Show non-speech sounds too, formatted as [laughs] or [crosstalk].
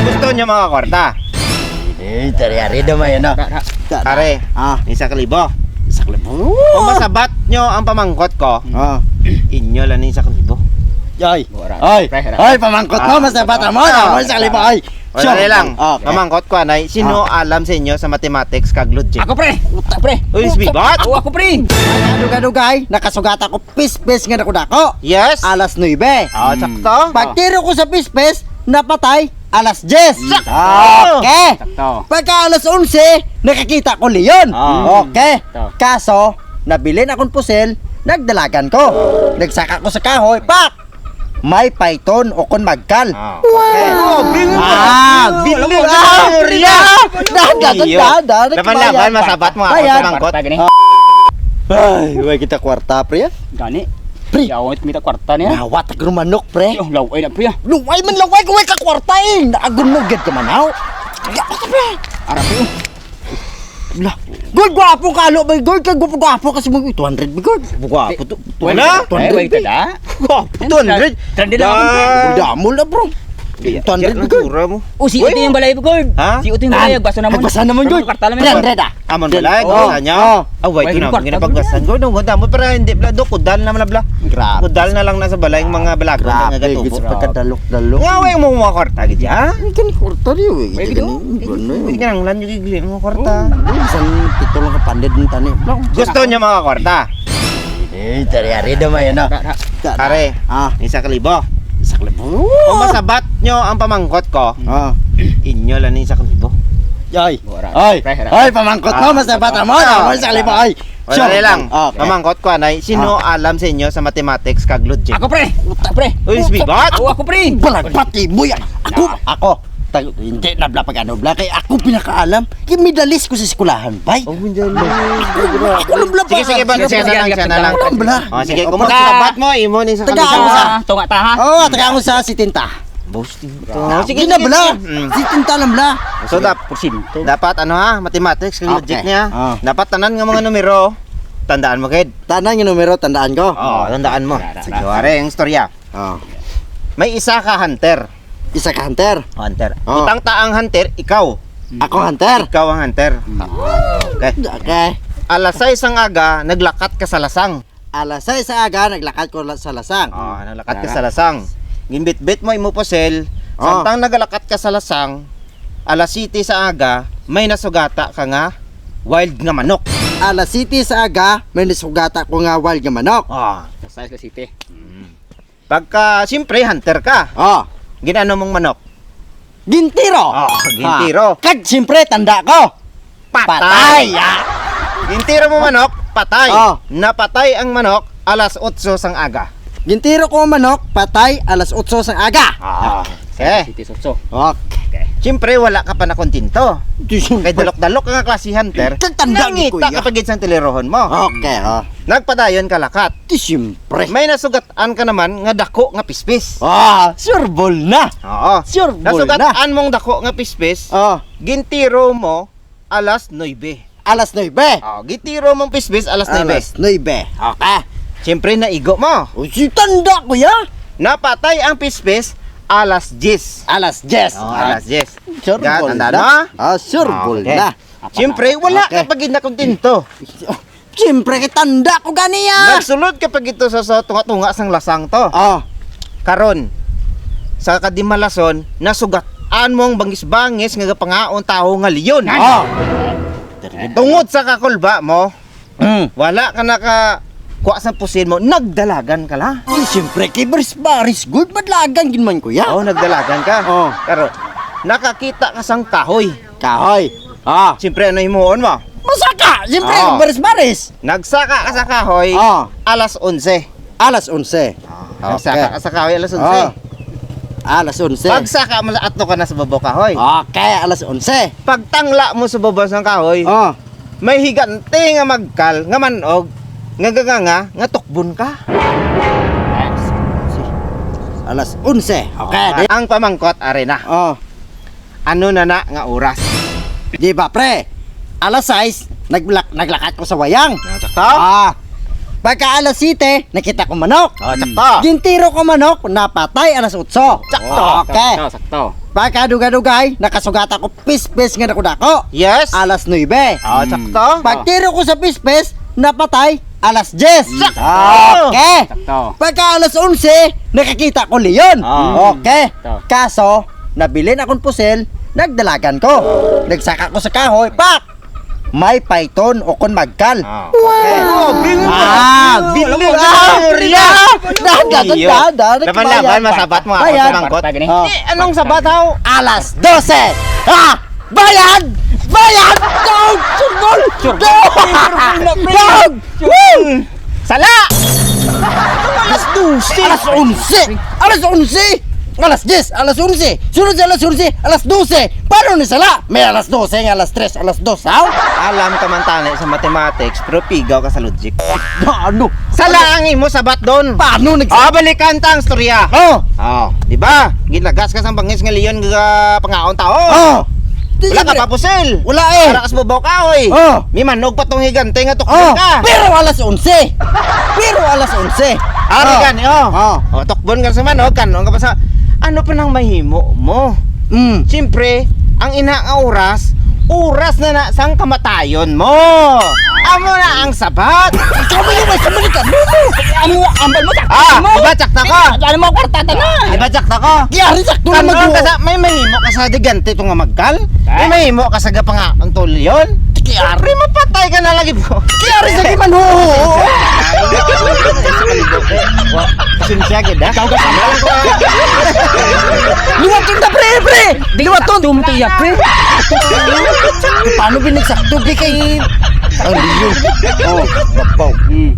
Gusto niyo mga kwarta? Eh, tari-ari naman yun, no? Pare, Ah, isa kalibo. sakli po. Kung masabat nyo ang pamangkot ko, Ah. inyo lang isa kalibo. Ay, ay, ay, pamangkot mo, masabat mo, Ah. na, sakli po, ay. Wala rin lang. Okay. Pamangkot ko anay, sino alam sa inyo sa mathematics kag logic? Ako pre! Uta pre! Uy, sbigot! Oo, ako pre! Dugay-dugay, nakasugat ako pis-pis nga dako dako. Yes! Alas 9. Ah, sakto. Pagtiro ko sa pis-pis, napatay alas 10. Sakto. Okay. Sakto. Pagka alas 11, nakakita ko leon. Ah. Okay. Sakto. Kaso, nabilin akong pusil, nagdalagan ko. Nagsaka ko sa kahoy, pak! May python o kon magkal. Ah. Wow! Ah, Bingo bingo ka! ka! Dada, Iyo. dada, dada. Laban-laban, masabat mo ako sa mangkot. Ay, way kita kwarta, pre. Gani. Pre. Yawon mita kwarta niya. Nawat ang rumanok, pre. Yung laway na pre. ah. Luway man laway ko ka kwarta eh. Ka man haw. Kaya ka pre. Ara pre. Lah, good gwapo ka lo, bay good ka gwapo gwapo kasi mo 200 bi good. Gwapo to. Wala. Wala? Wait tada. Gwapo, 200. Trend na ako. Ah. Damo la bro. 200 bi good. Sura mo. O, si Uti yung balay good. Ha? Si Uti yung balay. Basa naman. Nagbasa naman good. Kwarta naman. 300 ah. Amon balay, Oo. gawasa niya. Oo. Ah, wait, Wait, ito na. kwarta Ginapagbasan ko. Nung ganda mo, pero hindi bla. Do, kudal na bla. Grabe. Kudal na lang nasa balay yung mga balago na nga Grabe, gits pagkadalok-dalok. Nga, way mo mga kwarta, gits ha? Ay, kani kwarta rin eh. May Ito video? kani, gano'n Hindi eh. ka nang lan yung gigli mga kwarta. Isang pito lang ka pandid ng tani. Gusto niyo mga kwarta? Eh, tari-ari naman yun? Pare, Ah, isa kalibo. sakli po. Masabat nyo ang pamangkot ko, Ah. inyo lang ni isa kalibo. Ay. Ay. Ay, pamangkot mo, Ah. masabat mo. Ah. Ay, sakli po. Ay. Wala rin lang. Okay. Pamangkot ko anay, sino alam sa inyo sa mathematics kag logic? Ako pre. Uta pre. Uy, sbigot! Oo, ako pre. Balagpati mo yan. Ako, ako. Tag, hindi na bla pag ano bla kay ako pinakaalam. Kay medalis ko sa eskwelahan, bay. Oh. Ako lang bla. Sige, sige, ba, Sige, na lang, sige, na lang. Ako lang bla. Oh, sige, bla. masabat mo, imo ni sa Taga- kalibo. ako sa- Ah, tunga ta ha. Oo, taga ako sa si Tinta. Boasting to. Oh, Sige, na sige, bla. sige. Mm. Si Tinta lang bla. So, dap, Porsinto. dapat ano ha, mathematics kag logic Okay. niya. Ah. Dapat tanan nga mga numero, tandaan mo kid. Tanan yung numero, tandaan ko. Oo, tandaan mo. Sige, wari, ang istorya. Oh. May isa ka hunter. Isa ka hunter. Hunter. Oh. Utang taang hunter, ikaw. Ako hunter. Ikaw ang hunter. Okay. Okay. Alas 6 ang aga, naglakat ka sa lasang. Alas 6 sa aga, naglakad ko la- sa lasang. Oh, naglakat ka sa lasang. Gimbit-bit mo imo posel. Oh. Samtang naglakat ka sa lasang, alas 7 sa aga, may nasugata ka nga wild nga manok. Alas 7 sa aga, may nisugata ko nga wild nga manok. Oh. Sa Isla City. Pagka, siyempre, hunter ka. Oh. Ginano mong manok? Gintiro. Oh, gintiro. Ah. Kag siyempre tanda ko. Patay. ah. Gintiro mo manok, patay. Oh. Napatay ang manok, alas 8 sang aga. Gintiro ko manok, patay alas 8 sa aga. Ah. Sa Eh, City Sotso. Okay. siyempre, wala ka pa na kontinto. Kay dalok-dalok ka nga klase hunter. Tanda ni Nangita kuya. ka pagid sang telerohon mo. Okay, oh. Nagpadayon ka lakat. Di siyempre. May nasugatan ka naman nga dako nga pispis. Ah, sureball na. Oo. Sureball na. Nasugatan mong dako nga pispis, Oh, gintiro mo alas 9. alas 9. Oh, gitiro mong pispis alas 9. Alas 9. Okay. Siyempre naigo mo. O si tanda kuya. Napatay ang pispis alas 10. Alas 10. Oh, alas 10. Sureball Tandaan na. mo? Ah, sureball Okay. na. Siyempre, wala Okay. ka pag na kontento. Oh, [laughs] Siyempre, tanda ko ganiya. Nagsulod kapag ito sa, sa tunga-tunga sang lasang to. Oh, Karon, sa kadimalason, nasugataan mong bangis-bangis nga pangaon tao nga liyon. oh. Tungod sa kakulba mo, Mm. wala ka naka kuha sa pusin mo, nagdalagan ka la. Di siyempre, kay Baris Baris, good madlagan gin man kuya. Oo, nagdalagan ka. Oh. Pero, nakakita ka sang kahoy. Kahoy. Ah. Siyempre, ano himuon mo? Masaka! Siyempre, Oh. Baris Baris. Nagsaka ka sa kahoy, Oh. alas 11. Alas 11. Nagsaka ka sa kahoy, alas 11. Oh. Alas 11. Pagsaka mo, atno ka na sa babo kahoy. Okay, alas 11. Pagtangla mo sa babo ng kahoy, Oh. may higante nga magkal, nga manog, nga nga nga, nga tukbon ka. Alas 11. Okay. di- Ang pamangkot, arena. Oh. Ano na na nga oras? Di ba, pre? Alas 6, naglak naglakat ko sa wayang. Sakto? Ah. Pagka alas 7, nakita ko manok. Oh, sakto. Gintiro ko manok, napatay alas 8. Sakto. Okay. Sakto, sakto. Pagkadugay-dugay, nakasugat ako pispes nga dako dako. Yes. Alas 9. Oh, sakto. Pagtiro ko sa pispes, napatay alas 10. Sakto. Okay. Sakto. Pagka alas 11, nakakita ko leon. Ah. Okay. Sakto. Kaso, nabilin akong pusel, nagdalagan ko. Nagsaka ko sa kahoy, pak! May python o kon magkal. Ah. Wow! Ah, Alam mo, ah! Surya! Dahan, Iyo. dahan, dahan. Laban-laban, masabat mo ako sa mangkot. Oh. Eh, anong sabat haw? Alas 12! Ah! Bayan! Bayan! Dog! Surgol! Dog! Dog! Woo! Sala! Alas 12! Alas 11! Alas 11! Alas 10! Alas 11! Sunod sa alas 11! Alas 12! Paano ni sala? May alas 12, nga alas 3, alas 2, ha? Alam ka man tani sa mathematics, pero pigaw ka sa logic. Paano? Sala ang imo sabat doon. Paano nag... Ah, balikan ta ang storya. Oh! Oh, di ba? Gilagas ka sa bangis nga leon nga pangaon tao. Oh! Wala ka pa pusel. Wala eh! Para kas bubaw ka oy. Oh! Mi manog pa tong higante nga Oh! tukbon ka. Pero alas 11! Pero alas 11! Ari Oh. kan, oh. Oh. Oh, tukbon ka sa manog, kanon ka pa sa ano pa nang mahimo mo? Mm. Siyempre, ang ina nga oras, oras na na sang kamatayon mo. Amo na ang sabat. Ikaw mo yung may sabalik ka! Nuno! Amo, ambal mo sakto Ah, mo. ba tsakta ko? Ano mo kwartata na? Di ba tsakta ko? Yari sakto na mag ka sa, may mahimo ka sa digante itong magkal? May mahimo ka sa gapanga ang tulyon? Kiyari mapatay ka na lagi po. Yari sa kiman ho! Sinsya gid ha. Luwatong na pre, pre! Luwatong! Tumtiya, pre. Paano binigsakto di kay... Ang liyo. Oh, babaw. Hmm.